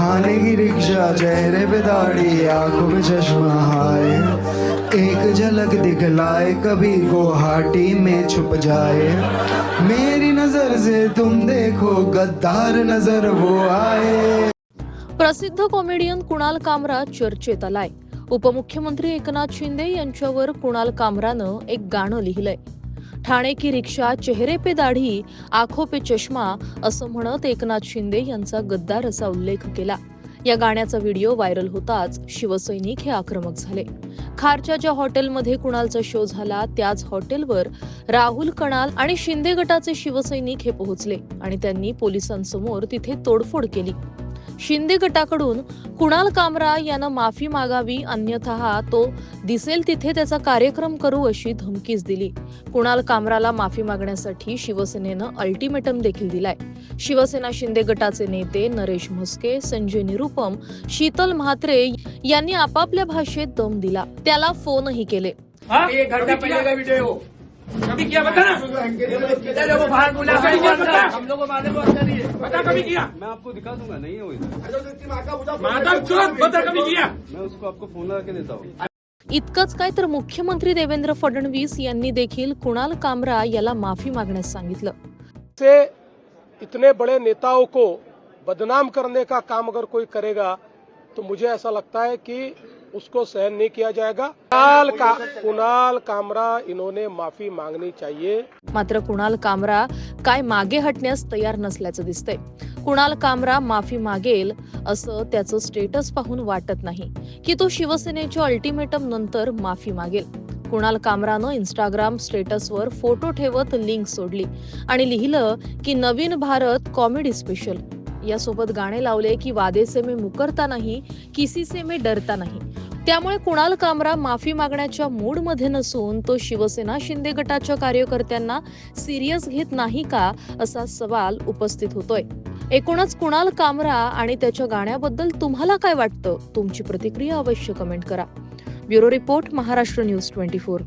खाने की रिक्शा चेहरे पे दाढ़ी आंखों में चश्मा हाय। एक झलक दिखलाए कभी गुवाहाटी में छुप जाए। मेरी नजर से तुम देखो गद्दार नजर वो आए। प्रसिद्ध कॉमेडियन कुणाल कामरा चर्चेत आलाय. उपमुख्यमंत्री एकनाथ शिंदे यांच्यावर कुणाल कामरानं एक गाणं लिहिलंय. ठाणे की रिक्षा चेहरे पे दाढी आखो पे चष्मा असं म्हणत एकनाथ शिंदे यांचा गद्दार असा उल्लेख केला. या गाण्याचा व्हिडिओ व्हायरल होताच शिवसैनिक हे आक्रमक झाले. खारच्या ज्या हॉटेलमध्ये कुणालचा शो झाला त्याच हॉटेलवर राहुल कणाल आणि शिंदे गटाचे शिवसैनिक हे पोहोचले आणि त्यांनी पोलिसांसमोर तिथे तोडफोड केली. शिंदे गटाकडून कुणाल कामरा यानं माफी मागावी अन्यथा तो दिसेल तिथे त्याचा कार्यक्रम करू अशी धमकीच दिली. कुणाल कामराला माफी मागण्यासाठी शिवसेनेनं अल्टिमेटम देखील दिलाय. शिवसेना शिंदे गटाचे नेते नरेश म्हस्के संजय निरुपम शीतल म्हात्रे यांनी आपापल्या भाषेत दम दिला. त्याला फोनही केले? एक घंटा पहले का वीडियो कभी किया बता ना। इधर वो बाहर बोला। कभी किया बता। हम लोग को को अंदर नहीं है। बता कभी किया। मैं आपको दिखा दूंगा नहीं है वो इधर। माधव चौक बता कभी किया। मैं उसको आपको फोन लगा के देता हूँ। इतकंच काय तर मुख्यमंत्री देवेंद्र फडणवीस यांनी देखील कुणाल कामरा याला माफी मागण्यास सांगितलं. से इतने बड़े नेताओं को बदनाम करने का काम अगर कोई करेगा तो मुझे ऐसा लगता है कि उसको सहन नहीं किया जाएगा। कुणाल का कुणाल कामरा इन्होंने माफी मांगनी चाहिए। मात्र कुणाल कामरा काय मागे हटण्यास तयार नसल्याचं दिसतंय. कुणाल कामरा माफी मागेल असं त्याचं स्टेटस पाहून वाटत नाही. की तो शिवसेनेच्या अल्टिमेटम नंतर माफी मागेल. कुणाल कामरानं इंस्टाग्राम स्टेटसवर फोटो ठेवत लिंक सोडली आणि लिहिलं की नवीन भारत कॉमेडी स्पेशल यासोबत गाणे लावले की वादेसे मे मी मुकरता नाही किसी से मी डरता नाही. त्यामुळे कुणाल कामरा माफी मागण्याच्या मूडमध्ये नसून तो शिवसेना शिंदे गटाच्या कार्यकर्त्यांना सिरियस घेत नाही का असा सवाल उपस्थित होतोय. एकूणच कुणाल कामरा आणि त्याच्या गाण्याबद्दल तुम्हाला काय वाटतं? तुमची प्रतिक्रिया अवश्य कमेंट करा. Bureau report Maharashtra news twenty four.